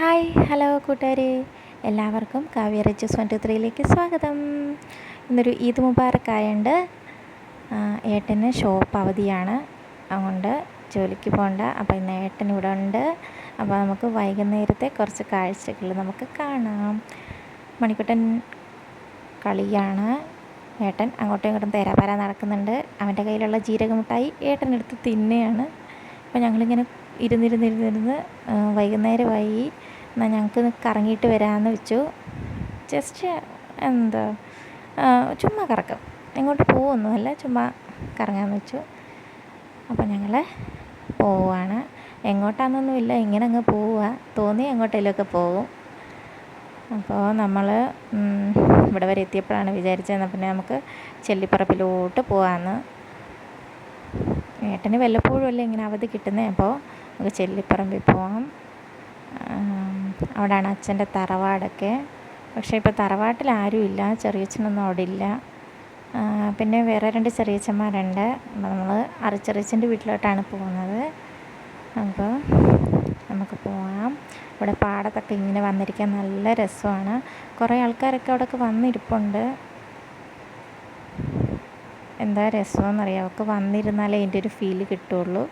Hi hello കൂട്ടുകാരെ. എല്ലാവർക്കും Kavya rich twenty ത്രീയിലേക്ക് സ്വാഗതം. ഇന്നൊരു ഈദ് മുബാറക്കായുണ്ട് ഏട്ടന് ഷോപ്പ് അവധിയാണ്. അതുകൊണ്ട് ജോലിക്ക് പോകണ്ട അപ്പോൾ ഇന്ന് ഏട്ടൻ ഇവിടെ ഉണ്ട്. അപ്പോൾ നമുക്ക് വൈകുന്നേരത്തെ കുറച്ച് കാഴ്ചകൾ നമുക്ക് കാണാം. മണിക്കുട്ടൻ കളിയാണ്. ഏട്ടൻ അങ്ങോട്ടും ഇങ്ങോട്ടും തേരാപാര നടക്കുന്നുണ്ട്. അവന്റെ കയ്യിലുള്ള ജീരകമുട്ടായി ഏട്ടനെടുത്ത് തിന്നെയാണ്. അപ്പോൾ ഞങ്ങളിങ്ങനെ ഇരുന്നിരുന്നിരുന്നിരുന്ന് വൈകുന്നേരമായി എന്നാൽ ഞങ്ങൾക്ക് കറങ്ങിയിട്ട് വരാമെന്ന് വെച്ചു. ജസ്റ്റ് എന്താ ചുമ്മാ കറക്കം. എങ്ങോട്ട് പോകുമൊന്നുമല്ല ചുമ്മാ കറങ്ങാമെന്ന് വെച്ചു. അപ്പോൾ ഞങ്ങൾ പോവാണ്. എങ്ങോട്ടാണെന്നൊന്നുമില്ല ഇങ്ങനെ അങ്ങ് പോവുക തോന്നി എങ്ങോട്ടേലൊക്കെ പോകും അപ്പോൾ നമ്മൾ ഇവിടെ വരെ എത്തിയപ്പോഴാണ് വിചാരിച്ചത് എന്നാൽ പിന്നെ നമുക്ക് ചെല്ലിപ്പറപ്പിലോട്ട് പോകാമെന്ന് ഏട്ടന് വല്ലപ്പോഴും അല്ലേ ഇങ്ങനെ അവധി കിട്ടുന്നത് അപ്പോൾ നമുക്ക് ചെല്ലിപ്പറമ്പിൽ പോവാം. അവിടെയാണ് അച്ഛന്റെ തറവാടൊക്കെ. പക്ഷേ ഇപ്പോൾ തറവാട്ടിൽ ആരുമില്ല ചെറിയച്ഛനൊന്നും അവിടെ ഇല്ല. പിന്നെ വേറെ രണ്ട് ചെറിയച്ഛന്മാരുണ്ട്. നമ്മൾ അറിച്ചെറിയച്ഛന്റെ വീട്ടിലോട്ടാണ് പോകുന്നത്. അപ്പോൾ നമുക്ക് പോവാം. ഇവിടെ പാടത്തൊക്കെ ഇങ്ങനെ വന്നിരിക്കാൻ നല്ല രസമാണ്. കുറേ ആൾക്കാരൊക്കെ അവിടെയൊക്കെ വന്നിരിപ്പുണ്ട്. എന്താ രസമെന്നറിയാം. ഒക്കെ വന്നിരുന്നാലേ അതിന്റെ ഒരു ഫീൽ കിട്ടുള്ളൂ.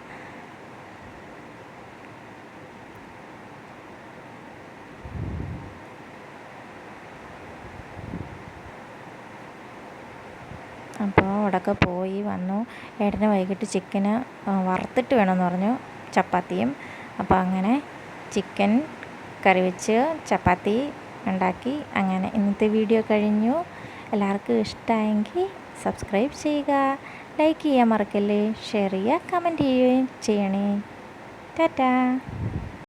അപ്പോൾ അവിടെയൊക്കെ പോയി വന്നു. ഏട്ടന് വൈകിട്ട് ചിക്കന് വറുത്തിട്ട് വേണമെന്ന് പറഞ്ഞു ചപ്പാത്തിയും. അപ്പോൾ അങ്ങനെ ചിക്കൻ കറി വെച്ച് ചപ്പാത്തി ഉണ്ടാക്കി. അങ്ങനെ ഇന്നത്തെ വീഡിയോ കഴിഞ്ഞു. എല്ലാവർക്കും ഇഷ്ടമായെങ്കിൽ സബ്സ്ക്രൈബ് ചെയ്യുക ലൈക്ക് ചെയ്യാൻ മറക്കല്ലേ ഷെയർ ചെയ്യുക കമന്റ് ചെയ്യുകയും ചെയ്യണേ. ടാറ്റാ.